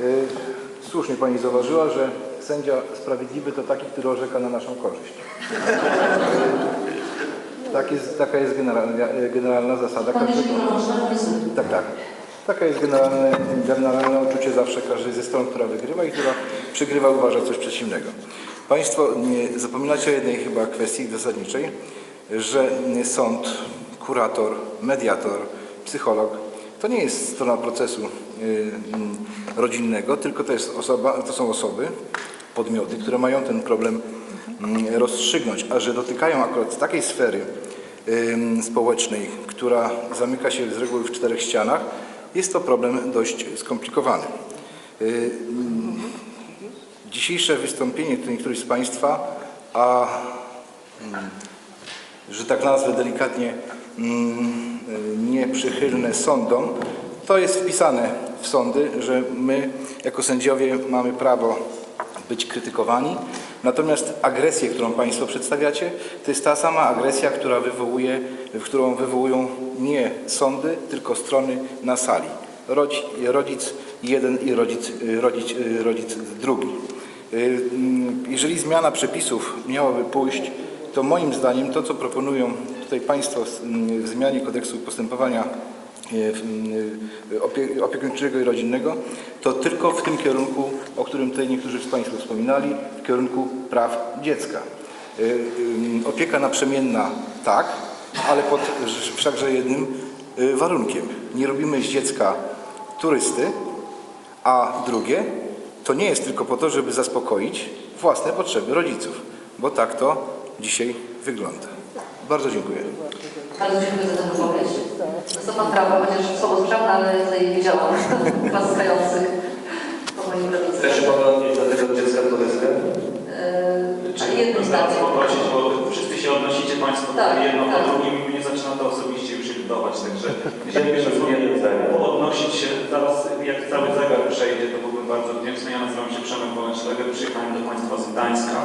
Y, Słusznie Pani zauważyła, że sędzia sprawiedliwy to taki, który orzeka na naszą korzyść. Tak jest, taka jest generalna, generalna zasada każdego. Tak, tak. Taka jest generalne, generalne uczucie zawsze każdej ze stron, która wygrywa i która przegrywa uważa coś przeciwnego. Państwo nie zapominacie o jednej chyba kwestii zasadniczej, że sąd, kurator, mediator, psycholog to nie jest strona procesu y, rodzinnego, tylko to, jest osoba, to są osoby, podmioty, które mają ten problem mm, rozstrzygnąć, a że dotykają akurat takiej sfery społecznej, która zamyka się z reguły w czterech ścianach, jest to problem dość skomplikowany. Y, Dzisiejsze wystąpienie tutaj niektórych z Państwa, a mm, że tak nazwę delikatnie mm, y, nieprzychylne sądom, to jest wpisane w sądy, że my jako sędziowie mamy prawo być krytykowani. Natomiast agresję, którą Państwo przedstawiacie, to jest ta sama agresja, która wywołuje, którą wywołują nie sądy, tylko strony na sali. Rodzic, jeden i rodzic, rodzic, rodzic drugi. Y, mm, Jeżeli zmiana przepisów miałaby pójść, to moim zdaniem to, co proponują tutaj Państwo z- mm, w zmianie kodeksu postępowania w- y, opie- opiekuńczego i rodzinnego, to tylko w tym kierunku, o którym tutaj niektórzy z Państwa wspominali, w kierunku praw dziecka. Y, y, Opieka naprzemienna tak, ale pod wszakże jednym warunkiem. Nie robimy z dziecka turysty, a drugie, to nie jest tylko po to, żeby zaspokoić własne potrzeby rodziców, bo tak to dzisiaj wygląda. Bardzo dziękuję. Bardzo dziękuję za tę wypowiedź. To Pan prawo, chociaż słowo sprzętne, ale tutaj widziałam Was stojących po moim prawicy. Też Pan odnieść do tego dziecka turystkę? Yy, Czy Jednym zdaniem. poprosić, bo wszyscy się odnosicie Państwo Tak, jedno tak. po drugim i mnie zaczyna to osobiście już irytować, także Chciałbym jeszcze z jednym zdaniem. odnosić się zaraz, jak cały zegar przejdzie, to byłbym bardzo wdzięczny. Ja nazywam się Przemek Woleczleger, przyjechałem do Państwa z Gdańska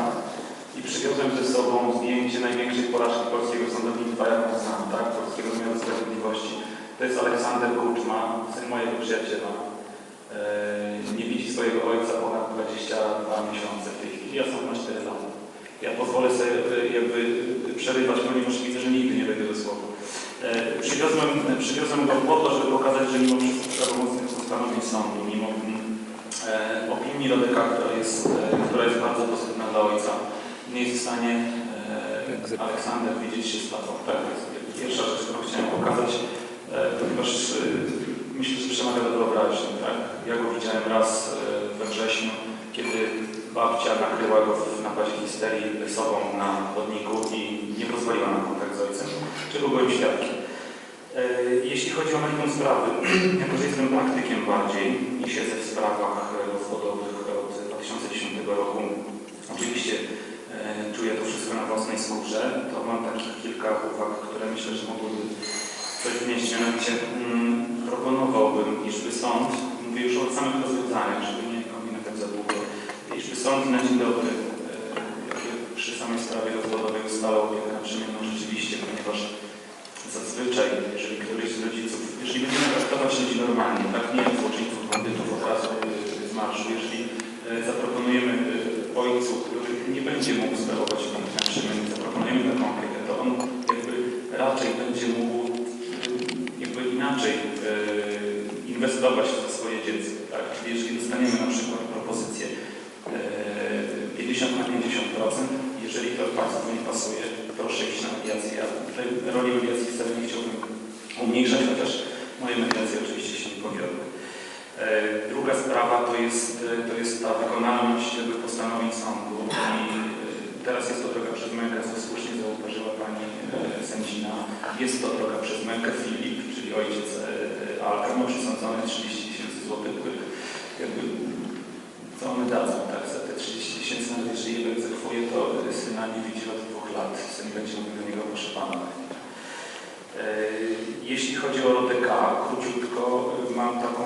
i przywiozłem ze sobą zdjęcie największej porażki polskiego sądownictwa, jaką znam, tak, polskiego wymiaru sprawiedliwości. To jest Aleksander Kuczma, syn mojego przyjaciela. Eee, Nie widzi swojego ojca ponad 22 miesiące w tej chwili, ja sam ma 4 lata. Ja pozwolę sobie e, jakby przerywać, ponieważ widzę, że nigdy nie dojdę do słowa. E, Przywiozłem, przywiozłem go po to, żeby pokazać, że mimo wszystkich prawomocnych postanowień sądu, mimo e, opinii Rodeka, która jest, e, która jest bardzo pozytywna dla ojca, nie jest w stanie e, Aleksander widzieć się z tatą. Tak, to jest pierwsza rzecz, którą chciałem pokazać, e, ponieważ e, myślę, że przemawia do wyobraźni. Tak? Ja go widziałem raz we wrześniu, kiedy babcia nakryła go w napadzie histerii sobą na chodniku i nie pozwoliła na kontakt z ojcem, czego byłem świadkiem. Jeśli chodzi o meritum sprawy, jako że jestem praktykiem bardziej i siedzę w sprawach e, rozwodowych od 2010 roku, oczywiście e, czuję to wszystko na własnej skórze, to mam takich kilka uwag, które myślę, że mogłyby coś wnieść. Mianowicie mm, proponowałbym, iżby sąd, mówię już o samych rozwiązaniach, żeby nie kombinować za długo, iżby sąd na dzień dobry e, przy samej sprawie rozwodowej ustalał opiekę naprzemienną rzeczywiście, ponieważ zazwyczaj, jeżeli któryś z rodziców, jeżeli będziemy traktować ludzi normalnie, tak, nie jak złoczyńców, bandytów od razu y, z marszu, jeżeli y, zaproponujemy y, ojcu, który nie będzie mógł sprawować opieki naprzemiennej, zaproponujemy taką opiekę, to on jakby raczej będzie mógł y, jakby inaczej y, inwestować w to swoje dziecko, tak, czyli jeżeli dostaniemy na przykład propozycję y, 50 na 50%, jeżeli to Państwu nie pasuje, proszę iść na mediację. Ja tutaj roli mediacji wcale nie chciałbym umniejszać, chociaż moje mediacje oczywiście się nie powiodły. E, Druga sprawa to jest, e, to jest ta wykonalność postanowień sądu i e, teraz jest to droga przez mękę, co słusznie zauważyła Pani sędzina. Jest to droga przez mękę Filip, czyli ojciec Alka, ma przesądzone 30 tysięcy złotych, jakby co one dadzą, tak, za te 30 tysięcy, nawet jeżeli je egzekwuje, to syna nie widzi od dwóch lat, syn będzie mówił do niego, proszę Pana. E, Jeśli chodzi o RODK, króciutko, mam taką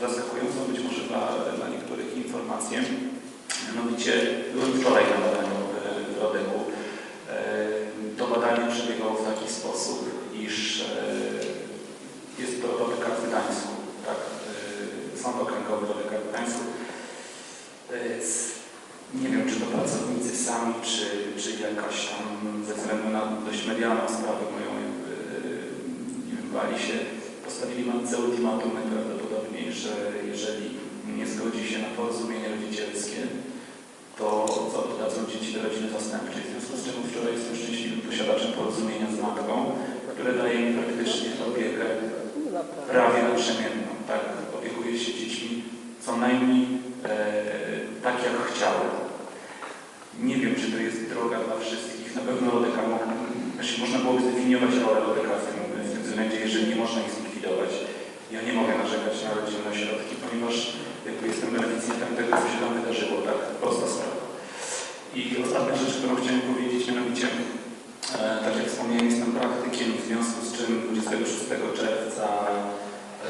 zaskakującą być może dla, dla niektórych informację. Mianowicie byłem wczoraj na badaniu e, w RODK-u. E, To badanie przebiegało w taki sposób, iż e, jest to RODK w Gdańsku, tak? E, Sąd Okręgowy RODK w Gdańsku rodzicami, czy, czy jakaś tam ze względu na dość medialną sprawę moją, jakby, nie wiem, bali się, postawili matce ultimatum najprawdopodobniej, że jeżeli nie zgodzi się na porozumienie rodzicielskie, to oddadzą dzieci do rodziny zastępczej. W związku z czym wczoraj jestem szczęśliwym posiadaczem porozumienia z matką, które daje mi praktycznie opiekę prawie naprzemienną. Tak, opiekuję się dziećmi co najmniej e, tak, jak chciałem. Nie wiem, czy to jest droga dla wszystkich. Na pewno LODK, znaczy można byłoby zdefiniować rolę LODK w tym, w tym względzie, jeżeli nie można ich zlikwidować. Ja nie mogę narzekać na rodzinne ośrodki, ponieważ jakby jestem beneficjentem tego, co się tam wydarzyło, tak? Prosta sprawa. I ostatnia rzecz, którą chciałem powiedzieć, mianowicie, e, tak jak wspomniałem, jestem praktykiem, w związku z czym 26 czerwca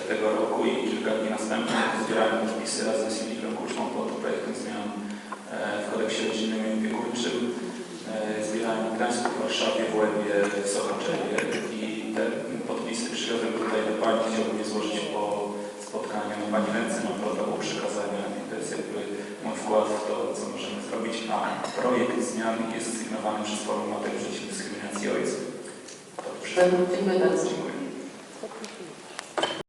tego roku i kilka dni następnych zbierałem podpisy razem z Filipem Kuczmą pod projektem zmian e, w kodeksie rodzinnym i opiekuńczym. E, Zbierałem w Gdańsku, w Warszawie, w Łębie, w Sochaczewie i te podpisy przywiozłem tutaj do Pani. Chciałbym je złożyć po spotkaniu na Pani ręce. Mam protokół przekazania i to jest jakby mój wkład w to, co możemy zrobić. A projekt zmian jest sygnowany przez Forum Matek Przeciw Dyskryminacji Ojców. To wszystko. Dziękuję bardzo.